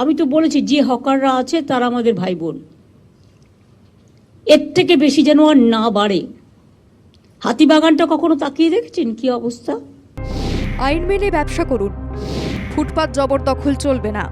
আমি তো বলেছি, যে হকাররা আছে তারা আমাদের ভাই বোন এর থেকে বেশি যেন আর না বাড়ে। হাতিবাগানটা কখনো তাকিয়ে দেখেছেন কি অবস্থা? আইন মেনে ব্যবসা করুন। ফুটপাত জবরদখল চলবে না।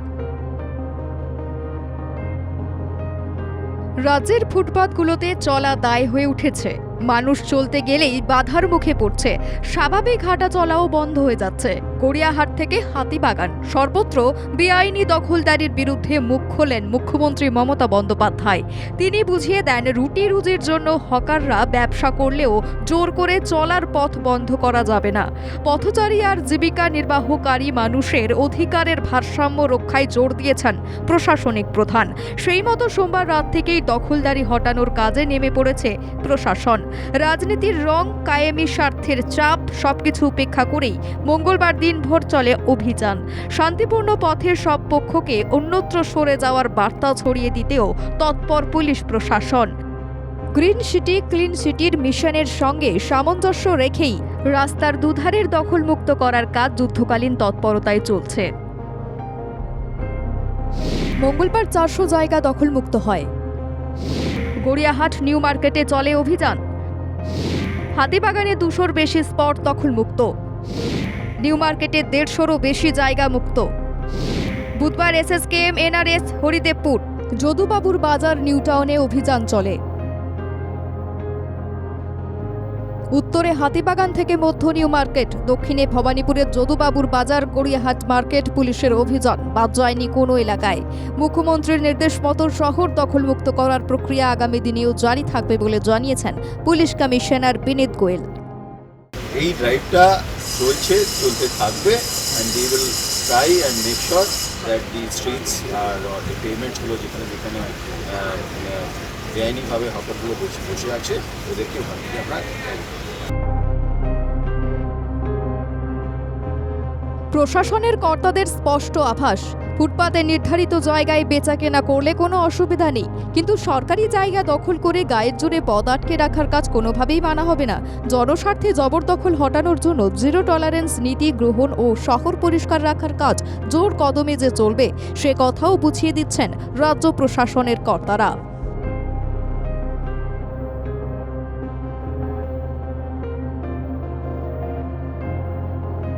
রাজ্যের ফুটপাতগুলোতে চলা দায় হয়ে উঠেছে। মানুষ চলতে গেলেই বাধার মুখে পড়ছে। স্বাভাবিক হাঁটা চলাও বন্ধ হয়ে যাচ্ছে। গড়িয়াহাট থেকে হাতিবাগান। সর্বত্র বেআইনি দখলদারির বিরুদ্ধে মুখ খোলেন মুখ্যমন্ত্রী মমতা বন্দ্যোপাধ্যায়। তিনি বুঝিয়ে দেন রুটি রুজির জন্য হকাররা ব্যবসা করলেও জোর করে চলার পথ বন্ধ করা যাবে না। পথচারী আর জীবিকা নির্বাহকারী মানুষের অধিকারের ভারসাম্য রক্ষায় জোর দিয়েছেন প্রশাসনিক প্রধান। সেই মতো সোমবার রাত থেকেই দখলদারি হটানোর কাজে নেমে পড়েছে প্রশাসন। রাজনীতির রং, কায়েমি স্বার্থের চাপ, সবকিছু উপেক্ষা করেই মঙ্গলবার দিনভর চলে অভিযান। শান্তিপূর্ণ পথের সব পক্ষকে অন্যত্র সরে যাওয়ার বার্তা ছড়িয়ে দিতেও তৎপর পুলিশ প্রশাসন। গ্রিন সিটি, ক্লিন সিটির মিশনের সঙ্গে সামঞ্জস্য রেখেই রাস্তার দুধারের দখলমুক্ত করার কাজ যুদ্ধকালীন তৎপরতায় চলছে। মঙ্গলবার চারশো জায়গা দখলমুক্ত হয়। গড়িয়াহাট নিউ মার্কেটে চলে অভিযান। হাতিবাগানে দুশোর বেশি স্পট দখল মুক্ত নিউ মার্কেটে দেড়শোরও বেশি জায়গা মুক্ত। বুধবার S S K SSKM, NRS, Haridevpur, যদুবাবুর বাজার নিউটাউনে অভিযান চলে। উত্তরে হাতিবাগান থেকে মধ্য নিউ মার্কেট, দক্ষিণে ভবানীপুরের যদুবাবুর বাজার, গড়িয়াহাট মার্কেট পুলিশের অভিযান বাদ যায়নি কোনো এলাকায়। মুখ্যমন্ত্রীর নির্দেশ মতো শহর দখলমুক্ত করার প্রক্রিয়া আগামী দিনেও জারি থাকবে বলে জানিয়েছেন পুলিশ কমিশনার বিনীত গোয়েল। এই ড্রাইভটা চলছে, চলতে থাকবে and we will try and make sure that the streets আর পেমেন্টসগুলো যেখানে যেখানে বেআইনিভাবে হকারগুলো বসে বসে আছে, ওদেরকে ওখান আমরা প্রশাসনের কর্তাদের স্পষ্ট আভাস। ফুটপাতে নির্ধারিত জায়গায় বেচা কেনা করলে কোনো অসুবিধা নেই। কিন্তু সরকারি জায়গা দখল করে গায়ের জোরে পদ আটকে রাখার কাজ কোনোভাবেই মানা হবে না। জনস্বার্থে জবরদখল হটানোর জন্য জিরো টলারেন্স নীতি গ্রহণ ও শহর পরিষ্কার রাখার কাজ জোর কদমে যে চলবে, সে কথাও বুঝিয়ে দিচ্ছেন রাজ্য প্রশাসনের কর্তারা।